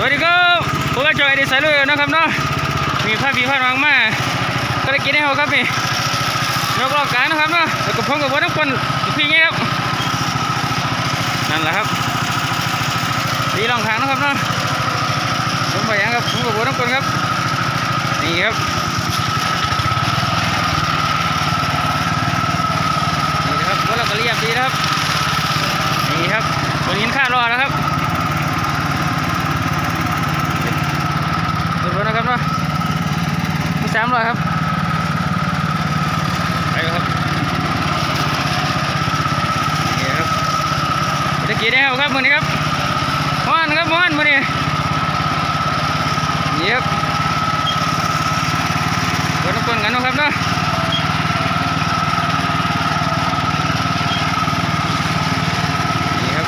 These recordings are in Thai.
สวัสดีครับผมก็จอยดีสายลุยนะครับเนาะมีภาพผีภาพหวังมาก็ได้กินให้เขาครับนี่ยกลอกกานะครับเนาะแล้วก็พร้อมกับวัดน้ำคนพี่เงี้ยครับนั่นแหละครับดีลองทางนะครับเนาะผมไปยังครับผมกับวัดน้ำคนครับนี่ครับนี่นะครับวัดเราก็เรียบดีนะครับนี่ครับวันนี้ค่ารอแล้วครับ เดี๋ยวนะครับเนาะมีสามร้อยครับไปครับนี่ครับตะกี้ได้ครับมือนี้ครับม้อนครับม้อนมือนี้นี่ครับกดน้ำก้นกันนะครับเนาะนี่ครับ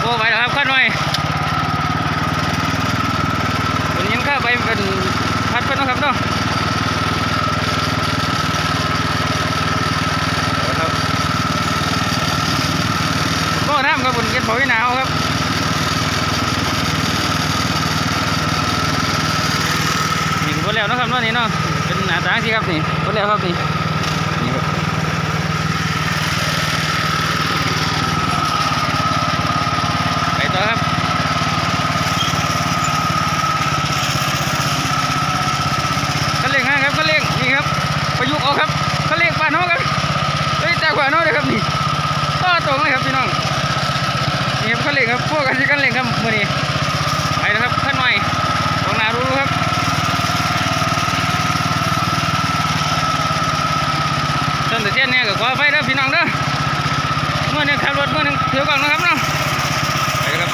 โอ้ไปแล้วครับขั้นหน่อย วันนี้ข้าไปเป็นพัดเพิ่นเนาะครับเนาะครับก็น้ำครับบน เก็ตเผาหนาวครับนี่ก็แล้วนะครับเนาะนี่เนาะเป็นหน้าต่างสิครับนี่ก็แล้วครับนี่นี่ครับไปต่อครับคันเร่งนะครับคันเร่งนี่ครับประยุกต์เอาครับคันเร่งปานน้องครับเฮ้ยจากกว่าน้องเลยครับนี่ต่อตรงเลยครับพี่น้อง นี่ครับคันเร่งครับพวกกันที่คันเร่งครับมือนี้ไปนะครับขั้นใหม่ตรงนารู้ครับต้นตะเทียนเนี่ยก็ขอไฟเด้อพี่น้องเด้อเมื่อนึงขับรถเมื่อนึงถือกล่องนะครับเนาะไปเลยครับ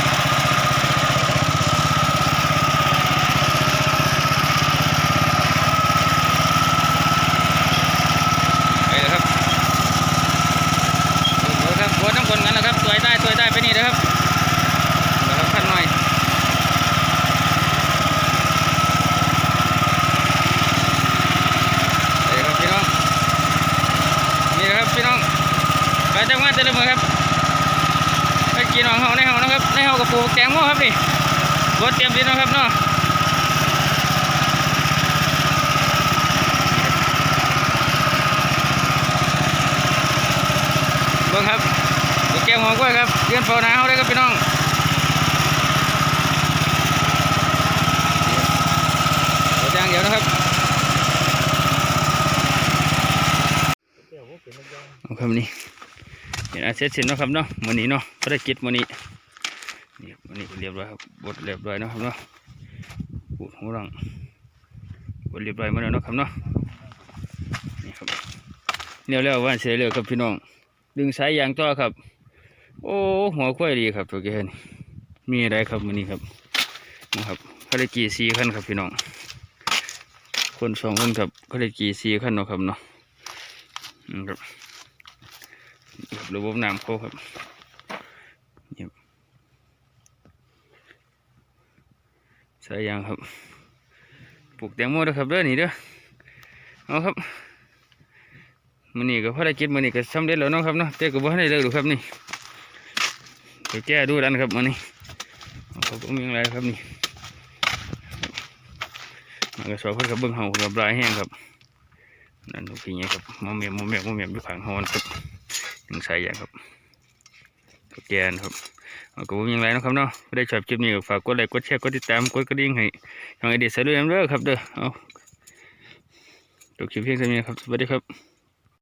ไปเลยครับดูครับวัวน้ำคนกันนะครับสวยได้สวยได้ไปนี่นะครับขั้นหน่อยไปเลยครับพี่น้องนี่นะครับพี่น้องไปทำงานแต่ละมือครับ กินของเขาในห้องนะครับในห้องกับปลูกแตงโมครับนี่รถเตรียมดีนะครับเนาะเบิ่งครับเดี๋ยวแก้วหัวกล้วยครับเรียนเฝ้าหนาวได้ครับพี่น้องรถยางเดียวนะครับเอาครับนี่ เห็นอาเสร็จสิ้นเนาะครับเนาะมื้อนี้เนาะภารกิจมื้อนี้นี่ครับมื้อนี้เรียบร้อยครับบดเรียบร้อยเนาะครับเนาะปูดหูรังบดเรียบร้อยมาแล้วเนาะครับเนาะนี่ครับเรียวแล้วว่าเสียเร็วครับพี่น้อง ดึงสายยางต่อครับ โอ้หัวควายดีครับตัวแกนี่มีอะไรครับมันนี้ครับนะครับเขาได้กี่ซีขั้นครับพี่น้อง คนสองคนครับเขาได้กี่ซีขั้นเนาะครับเนาะนี่ครับ รับระบบน้ำเขาครับนี่ครับสายยางครับ ปลูกแตงโมด้วยครับเด้อนี่เด้อเอาครับมันนี่ก็ภารกิจมันนี่ก็สำเร็จแล้วเนาะครับเนาะแต่ก็บ่ทันได้เลิกหรอกครับนี่ไปแก้ดูดันครับมันนี่เขาก็มีอะไรครับนี่มันก็สอบเพื่อกับเบิ้งเฮากับลายแห้งครับนั่นทุกทีเนี่ยครับมอมเมียมมอมเมียมมอมเมียมอยู่ข้างเฮานครับ ถึงสายอย่างครับกแกนครับเอาก็บ่มีอะไรนะครับเนาะได้ชอบคลิปนี้ก็ฝากกดไลค์กดแชร์กดติดตามกดกระดิ่งให้ทางไอเดียสายด้วยกันเด้อครับเด้อเอาจบคลิปเพียงเท่านี้ครับสวัสดีครับ